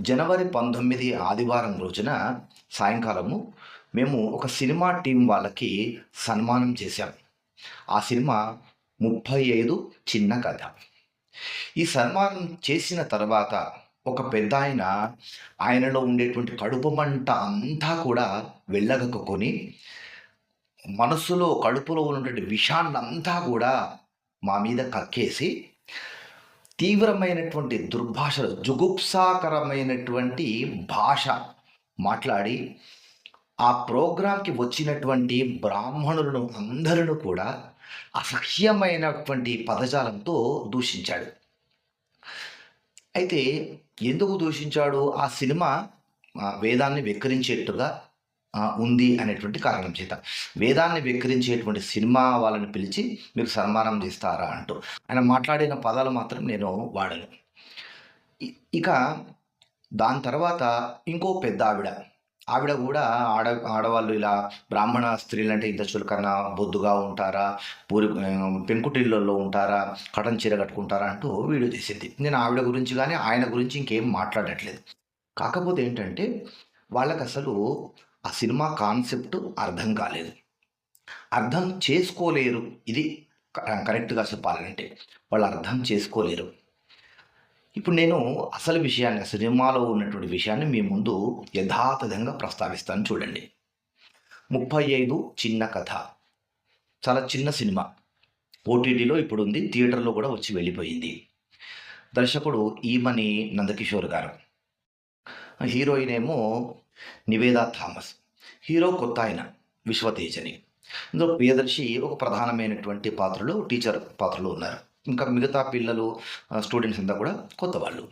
జనవరి పంతొమ్మిది ఆదివారం రోజున సాయంకాలము మేము ఒక సినిమా టీం వాళ్ళకి సన్మానం చేశాం. ఆ సినిమా ముప్పై ఐదు చిన్న కథ. ఈ సన్మానం చేసిన తర్వాత ఒక పెద్ద ఆయన ఆయనలో ఉండేటువంటి కడుపు మంట అంతా కూడా వెళ్ళగక్కుని మనసులో కడుపులో ఉన్నటువంటి విషాన్నంతా కూడా మా మీద కక్కేసి తీవ్రమైనటువంటి దుర్భాషలు జుగుప్సాకరమైనటువంటి భాష మాట్లాడి ఆ ప్రోగ్రాంకి వచ్చినటువంటి బ్రాహ్మణులను అందరిని కూడా అసహ్యమైనటువంటి పదజాలంతో దూషించాడు. అయితే ఎందుకు దూషించాడు? ఆ సినిమా వేదాన్ని వెక్కిరించేట్టుగా ఉంది అనేటువంటి కారణం చేత. వేదాన్ని వెక్కిరించేటువంటి సినిమా వాళ్ళని పిలిచి మీరు సన్మానం చేస్తారా అంటూ. ఆయన మాట్లాడిన పదాలు మాత్రం నేను వాడను. ఇక దాని తర్వాత ఇంకో పెద్ద ఆవిడ. ఆవిడ కూడా ఆడ ఆడవాళ్ళు ఇలా బ్రాహ్మణ స్త్రీలు అంటే ఇంత చులకన బొద్దుగా ఉంటారా పూరి పెంకుటిళ్ళల్లో ఉంటారా కటన్ చీర కట్టుకుంటారా అంటూ వీడియో చేసింది నేను ఆవిడ గురించి కానీ ఆయన గురించి ఇంకేం మాట్లాడట్లేదు. కాకపోతే ఏంటంటే వాళ్ళకి అసలు ఆ సినిమా కాన్సెప్ట్ అర్థం కాలేదు. అర్థం చేసుకోలేరు. ఇది కరెక్ట్గా చెప్పాలంటే వాళ్ళు అర్థం చేసుకోలేరు. ఇప్పుడు నేను అసలు విషయాన్ని సినిమాలో ఉన్నటువంటి విషయాన్ని మీ ముందు యథాతథంగా ప్రస్తావిస్తాను చూడండి. ముప్పై ఐదు చిన్న కథ. చాలా చిన్న సినిమా. ఓటీటీలో ఇప్పుడు ఉంది థియేటర్లో కూడా వచ్చి వెళ్ళిపోయింది. దర్శకుడు ఈమని నందకిషోర్ గారు. హీరోయిన్ ఏమో నివేదా థామస్. హీరో కొత్త ఆయన విశ్వతేజని. ఇందులో ప్రియదర్శి ఒక ప్రధానమైనటువంటి పాత్రలో టీచర్ పాత్రలో ఉన్నారు. ఇంకా మిగతా పిల్లలు స్టూడెంట్స్ అంతా కూడా కొత్త వాళ్ళు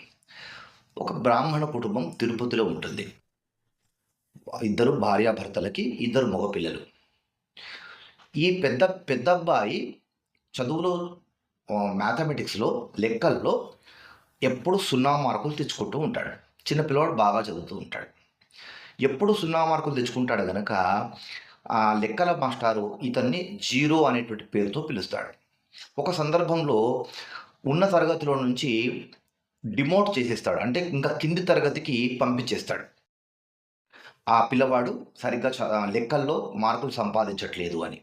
ఒక బ్రాహ్మణ కుటుంబం తిరుపతిలో ఉంటుంది. ఇద్దరు భార్యాభర్తలకి ఇద్దరు మగపిల్లలు ఈ పెద్ద పెద్ద అబ్బాయి చదువులో మ్యాథమెటిక్స్లో లెక్కల్లో ఎప్పుడు సున్నా మార్కులు తెచ్చుకుంటూ ఉంటాడు. చిన్న పిల్లవాడు బాగా చదువుతూ ఉంటాడు. ఎప్పుడు సున్నా మార్కులు తెచ్చుకుంటాడు కనుక ఆ లెక్కల మాస్టారు ఇతన్ని జీరో అనేటువంటి పేరుతో పిలుస్తాడు. ఒక సందర్భంలో ఉన్న తరగతిలో నుంచి డిమోట్ చేసేస్తాడు. అంటే ఇంకా కింది తరగతికి పంపించేస్తాడు. ఆ పిల్లవాడు సరిగ్గా చ- లెక్కల్లో మార్కులు సంపాదించట్లేదు అని.